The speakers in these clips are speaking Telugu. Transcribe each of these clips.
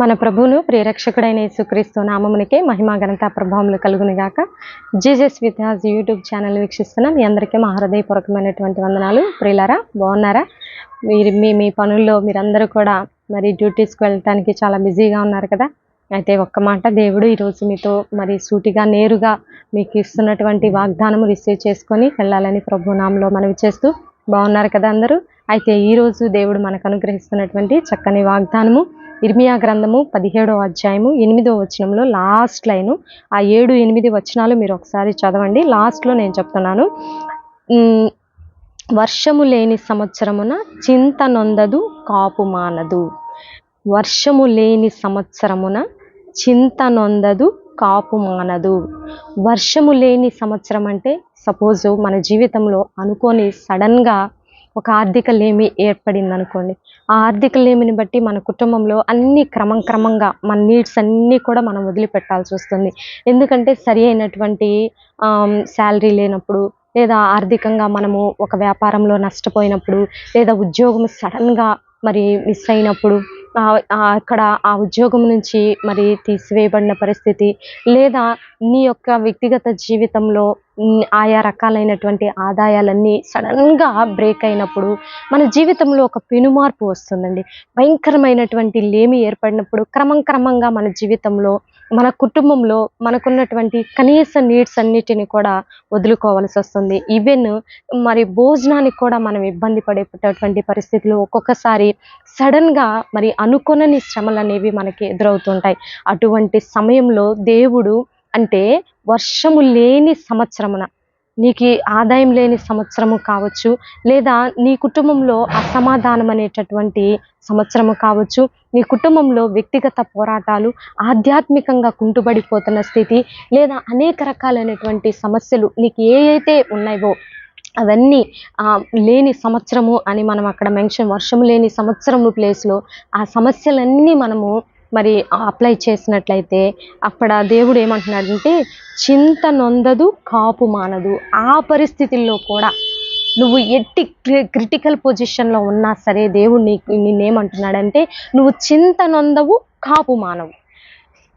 మన ప్రభువును ప్రియరక్షకుడైన యేసుక్రీస్తు నామమునికే మహిమా ఘనత ప్రభావములు కలుగునిగాక జీజస్ విద్యాస్ యూట్యూబ్ ఛానల్ వీక్షిస్తున్న. మీ అందరికీ మా హృదయపూర్వకమైనటువంటి వందనాలు. ప్రియులారా బాగున్నారా? మీరు మీ మీ పనుల్లో మీరందరూ కూడా మరి డ్యూటీస్కి వెళ్ళటానికి చాలా బిజీగా ఉన్నారు కదా? అయితే ఒక్క మాట దేవుడు ఈరోజు మీతో మరి సూటిగా నేరుగా మీకు ఇస్తున్నటువంటి వాగ్దానం రిసీవ్ చేసుకొని వెళ్ళాలని ప్రభు నామంలో మనవి చేస్తూ బాగున్నారు కదా అందరూ? అయితే ఈరోజు దేవుడు మనకు అనుగ్రహిస్తున్నటువంటి చక్కని వాగ్దానము ఇర్మియా గ్రంథము పదిహేడో అధ్యాయము ఎనిమిదో వచనంలో లాస్ట్ లైను ఆ ఏడు ఎనిమిది వచనాలు మీరు ఒకసారి చదవండి. లాస్ట్లో నేను చెప్తున్నాను. వర్షము లేని సంవత్సరమున చింత నొందదు కాపు మానదు. వర్షము లేని సంవత్సరమున చింత నొందదు కాపు మానదు. వర్షము లేని సంవత్సరం అంటే సపోజ్ మన జీవితంలో అనుకోని సడన్గా ఒక ఆర్థిక లేమి ఏర్పడింది అనుకోండి ఆ ఆర్థిక లేమిని బట్టి మన కుటుంబంలో అన్ని క్రమం క్రమంగా మన నీడ్స్ అన్నీ కూడా మనం వదిలిపెట్టాల్సి వస్తుంది. ఎందుకంటే సరి అయినటువంటి శాలరీ లేనప్పుడు లేదా ఆర్థికంగా మనము ఒక వ్యాపారంలో నష్టపోయినప్పుడు లేదా ఉద్యోగం సడన్గా మరి మిస్ అయినప్పుడు అక్కడ ఆ ఉద్యోగం నుంచి మరి తీసివేయబడిన పరిస్థితి లేదా నీ యొక్క వ్యక్తిగత జీవితంలో ఆయా రకాలైనటువంటి ఆదాయాలన్నీ సడన్గా బ్రేక్ అయినప్పుడు మన జీవితంలో ఒక పెనుమార్పు వస్తుందండి. భయంకరమైనటువంటి లేమి ఏర్పడినప్పుడు క్రమం క్రమంగా మన జీవితంలో మన కుటుంబంలో మనకున్నటువంటి కనీస నీడ్స్ అన్నిటిని కూడా వదులుకోవాల్సి వస్తుంది. ఈవెన్ మరి భోజనానికి కూడా మనం ఇబ్బంది పడేటటువంటి పరిస్థితులు ఒక్కొక్కసారి సడన్గా మరి అనుకొనని శ్రమలు అనేవి మనకి ఎదురవుతుంటాయి. అటువంటి సమయంలో దేవుడు అంటే వర్షము లేని సంవత్సరమున నీకు ఆదాయం లేని సంవత్సరము కావచ్చు లేదా నీ కుటుంబంలో అసమాధానం అనేటటువంటి సంవత్సరము కావచ్చు నీ కుటుంబంలో వ్యక్తిగత పోరాటాలు ఆధ్యాత్మికంగా కుంటుబడిపోతున్న స్థితి లేదా అనేక రకాలైనటువంటి సమస్యలు నీకు ఏ అయితే ఉన్నాయో అవన్నీ లేని సంవత్సరము అని మనం అక్కడ మెన్షన్ వర్షం లేని సంవత్సరము ప్లేస్లో ఆ సమస్యలన్నీ మనము మరి అప్లై చేసినట్లయితే అక్కడ దేవుడు ఏమంటున్నాడంటే చింత నొందదు కాపు మానదు. ఆ పరిస్థితుల్లో కూడా నువ్వు ఎట్టి క్రిటికల్ పొజిషన్లో ఉన్నా సరే దేవుడు నీకు నిన్నేమంటున్నాడంటే నువ్వు చింత నొందవు కాపు మానవు.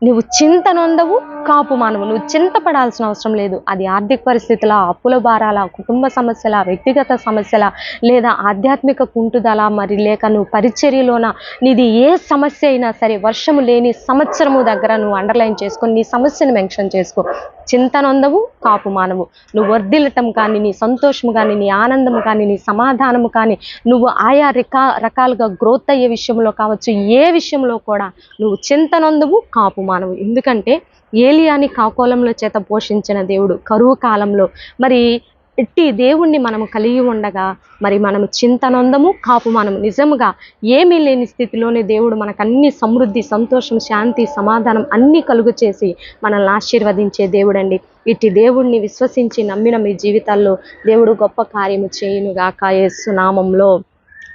నువ్వు చింత నొందవు కాపు మానవు. నువ్వు చింతపడాల్సిన అవసరం లేదు. అది ఆర్థిక పరిస్థితుల అప్పుల భారాల కుటుంబ సమస్యల వ్యక్తిగత సమస్యల లేదా ఆధ్యాత్మిక కుంటుదల మరి లేక నువ్వు పరిచర్యలోన? నీది ఏ సమస్య అయినా సరే వర్షము లేని సంవత్సరము దగ్గర నువ్వు అండర్లైన్ చేసుకొని నీ సమస్యను మెన్షన్ చేసుకో. చింత నొందవు కాపు మానవు. నువ్వు వర్ధిల్లటం కానీ నీ సంతోషము కానీ నీ ఆనందము కానీ నీ సమాధానము కానీ నువ్వు ఆయా రకా రకాలుగా గ్రోత్ అయ్యే విషయంలో కావచ్చు ఏ విషయంలో కూడా నువ్వు చింత నొందవు కాపు మానవు ఎందుకంటే ఏలియాని కాకోలంలో చేత పోషించిన దేవుడు కరువు కాలంలో. మరి ఇట్టి దేవుణ్ణి మనము కలిగి ఉండగా మరి మనము చింతనందము కాపు మనము. నిజముగా ఏమీ లేని స్థితిలోనే దేవుడు మనకు అన్ని సమృద్ధి సంతోషం శాంతి సమాధానం అన్ని కలుగు చేసి మనల్ని ఆశీర్వదించే దేవుడండి. ఇట్టి దేవుణ్ణి విశ్వసించి నమ్మిన మీ జీవితాల్లో దేవుడు గొప్ప కార్యము చేయునుగాక యేసు నామంలో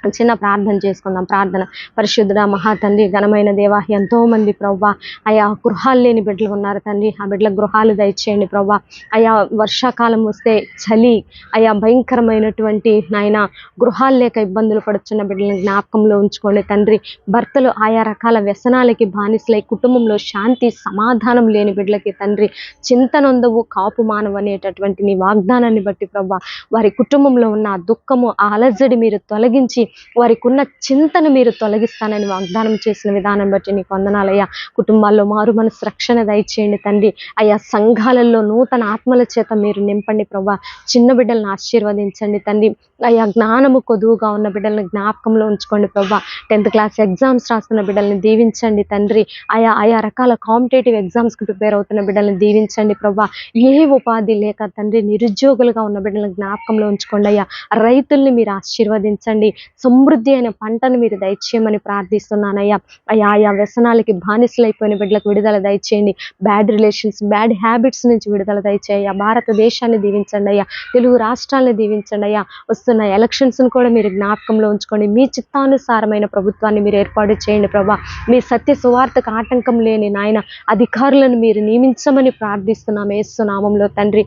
చిన్న ప్రార్థన చేసుకుందాం. ప్రార్థన. పరిశుద్ధుడ మహా తండ్రి ఘనమైన దేవా ఎంతో మంది ప్రవ్వా అయా గృహాలు లేని బిడ్డలు ఉన్నారు తండ్రి. ఆ బిడ్డల గృహాలు దయచేయండి ప్రవ్వా. అయా వర్షాకాలం వస్తే చలి అయా భయంకరమైనటువంటి నాయన గృహాలు లేక ఇబ్బందులు పడుతున్న బిడ్డలను జ్ఞాపకంలో ఉంచుకోండి తండ్రి. భర్తలు ఆయా రకాల వ్యసనాలకి బానిసలై కుటుంబంలో శాంతి సమాధానం లేని బిడ్డలకి తండ్రి. చింతనొందవు కాపు మానవ అనేటటువంటి నీ వాగ్దానాన్ని బట్టి ప్రవ్వా వారి కుటుంబంలో ఉన్న దుఃఖము ఆ అలజడి మీరు తొలగించి వారికి ఉన్న చింతను మీరు తొలగిస్తానని వాగ్దానం చేసిన విధానం బట్టి నీకు వందనాలయ్యా కుటుంబాల్లో మారు మనసు రక్షణ దయచేయండి తండ్రి. అయ్యా సంఘాలలో నూతన ఆత్మల చేత మీరు నింపండి ప్రభా. చిన్న బిడ్డలను ఆశీర్వదించండి తండ్రి. అయ్యా జ్ఞానము కొదువుగా ఉన్న బిడ్డలను జ్ఞాపకంలో ఉంచుకోండి ప్రభా. టెన్త్ క్లాస్ ఎగ్జామ్స్ రాస్తున్న బిడ్డల్ని దీవించండి తండ్రి. ఆయా ఆయా రకాల కాంపిటేటివ్ ఎగ్జామ్స్కి ప్రిపేర్ అవుతున్న బిడ్డల్ని దీవించండి ప్రభా. ఏ ఉపాధి లేక తండ్రి నిరుద్యోగులుగా ఉన్న బిడ్డలను జ్ఞాపకంలో ఉంచుకోండి అయ్యా. రైతుల్ని మీరు ఆశీర్వదించండి. సమృద్ధి అయిన పంటను మీరు దయచేయమని ప్రార్థిస్తున్నానయ్యా. అయ్యా ఆయా వ్యసనాలకి బానిసలైపోయిన బిడ్డలకు విడుదల దయచేయండి. బ్యాడ్ రిలేషన్స్ బ్యాడ్ హ్యాబిట్స్ నుంచి విడుదల దయచేయ భారతదేశాన్ని దీవించండి అయ్యా. తెలుగు రాష్ట్రాలను దీవించండి అయ్యా. వస్తున్న ఎలక్షన్స్ను కూడా మీరు జ్ఞాపకంలో ఉంచుకోండి. మీ చిత్తానుసారమైన ప్రభుత్వాన్ని మీరు ఏర్పాటు చేయండి ప్రభా. మీ సత్య సువార్తకు ఆటంకం లేని నాయన అధికారులను మీరు నియమించమని ప్రార్థిస్తున్నాం. ఏస్తున్నామంలో తండ్రి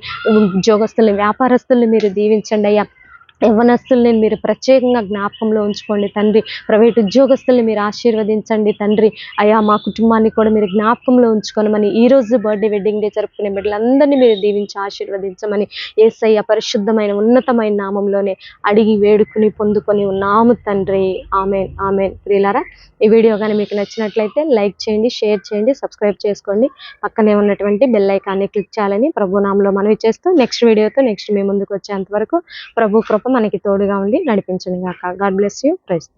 ఉద్యోగస్తుల్ని వ్యాపారస్తుల్ని మీరు దీవించండి అయ్యా. యవనస్తుల్ని మీరు ప్రత్యేకంగా జ్ఞాపకంలో ఉంచుకోండి తండ్రి. ప్రైవేట్ ఉద్యోగస్తుల్ని మీరు ఆశీర్వదించండి తండ్రి. అయా మా కుటుంబాన్ని కూడా మీరు జ్ఞాపకంలో ఉంచుకోనమని ఈ రోజు బర్త్డే వెడ్డింగ్ డే జరుపుకునే బిడ్డలందరినీ మీరు దీవించి ఆశీర్వదించమని ఏసయ్య పరిశుద్ధమైన ఉన్నతమైన నామంలోనే అడిగి వేడుకుని పొందుకొని ఉన్నాము తండ్రి. Amen amen. ప్రియులారా ఈ వీడియో కానీ మీకు నచ్చినట్లయితే లైక్ చేయండి షేర్ చేయండి సబ్స్క్రైబ్ చేసుకోండి. పక్కనే ఉన్నటువంటి బెల్ ఐకాన్ని క్లిక్ చేయాలని ప్రభు నామంలో మనవి చేస్తూ నెక్స్ట్ వీడియోతో నెక్స్ట్ మీ ముందుకు వచ్చేంత వరకు ప్రభు కృప మనకి తోడుగా ఉండి నడిపించండి గాక. God bless you praise